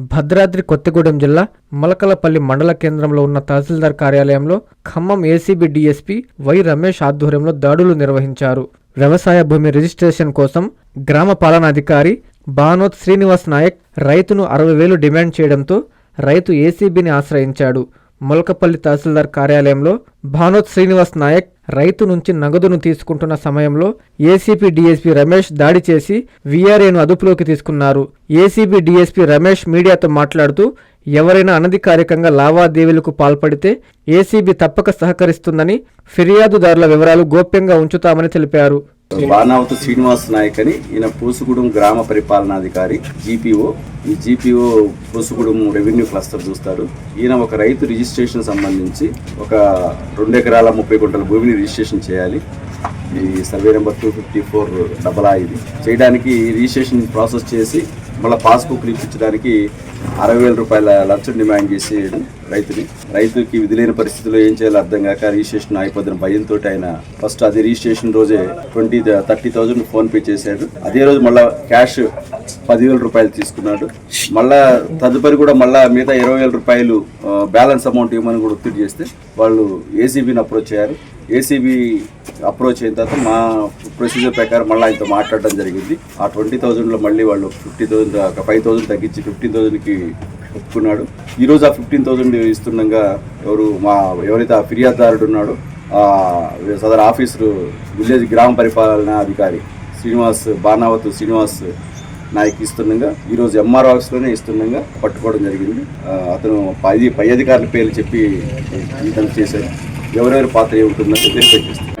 భద్రాద్రి కొత్తగూడెం జిల్లా మలకలపల్లి మండల కేంద్రంలో ఉన్న తహసీల్దార్ కార్యాలయంలో Khammam ACB DSP Y Ramesh ఆధ్వర్యంలో దాడులు నిర్వహించారు. వ్యవసాయ భూమి రిజిస్ట్రేషన్ కోసం గ్రామ పాలనాధికారి బానోత్ శ్రీనివాస్ నాయక్ రైతును అరవై వేలు డిమాండ్ చేయడంతో రైతు ఏసీబీని ఆశ్రయించాడు. మొలకపల్లి తహసీల్దార్ కార్యాలయంలో భానోత్ శ్రీనివాస్ నాయక్ రైతు నుంచి నగదును తీసుకుంటున్న సమయంలో ఏసీపీ డీఎస్పీ రమేష్ దాడి చేసి వీఆర్ఏను అదుపులోకి తీసుకున్నారు. ఏసీబీ డీఎస్పీ రమేష్ మీడియాతో మాట్లాడుతూ ఎవరైనా అనధికారికంగా లావాదేవీలకు పాల్పడితే ఏసీబీ తప్పక సహకరిస్తుందని ఫిర్యాదుదారుల వివరాలు గోప్యంగా ఉంచుతామని తెలిపారు. బాణావతి శ్రీనివాస్ నాయక్ అని ఈయన పూసుగూడెం గ్రామ పరిపాలనాధికారి జీపీఓ ఈ జీపీఓ పూసుగూడెం రెవెన్యూ క్లస్టర్ చూస్తారు. ఈయన ఒక రైతు రిజిస్ట్రేషన్ సంబంధించి ఒక రెండు ఎకరాల ముప్పై గుంటల భూమిని రిజిస్ట్రేషన్ చేయాలి. ఈ survey number two fifty four double ఆ ఇది. చేయడానికి రిజిస్ట్రేషన్ ప్రాసెస్ చేసి మళ్ళీ పాస్బుక్ ఇప్పించడానికి అరవై వేల రూపాయల లంచం డిమాండ్ చేసి రైతుని. రైతుకి విధులైన పరిస్థితుల్లో ఏం చేయాలో అర్థం కాక రిజిస్ట్రేషన్ అయిపోతున్న భయంతో ఆయన ఫస్ట్ అది రిజిస్ట్రేషన్ రోజే twenty thirty thousand phone pay చేశాడు. అదే రోజు మళ్ళా క్యాష్ పదివేల రూపాయలు తీసుకున్నాడు. మళ్ళా తదుపరి కూడా మళ్ళా మిగతా ఇరవై వేల రూపాయలు బ్యాలెన్స్ అమౌంట్ ఇవ్వమని కూడా ఒత్తిడి చేస్తే వాళ్ళు ఏసీబీని అప్రోచ్ అయ్యారు. ఏసీబీ అప్రోచ్ అయిన తర్వాత మా ప్రొసీజర్ ప్రకారం మళ్ళీ ఆయనతో మాట్లాడడం జరిగింది. ఆ ట్వంటీ థౌజండ్లో మళ్ళీ వాళ్ళు ఫిఫ్టీ థౌసండ్ ఒక ఫైవ్ థౌసండ్ తగ్గించి ఫిఫ్టీన్ థౌసండ్కి ఒప్పుకున్నాడు. ఈరోజు ఆ ఫిఫ్టీన్ థౌసండ్ ఇస్తుండగా ఎవరు మా ఎవరైతే ఆ ఫిర్యాదుదారుడు ఉన్నాడో ఆ సదర్ ఆఫీసరు విలేజ్ గ్రామ పరిపాలనా అధికారి శ్రీనివాస్ బాణావత్ శ్రీనివాస్ నాయక్ ఇస్తుండగా ఈరోజు ఎంఆర్ ఆఫీస్లోనే ఇస్తుండగా పట్టుకోవడం జరిగింది. అతను పై పై అధికారుల పేర్లు చెప్పి ఇతను చేశారు. ఎవరెవరి పాత్ర ఏముంటుందో తెలియజేస్తారు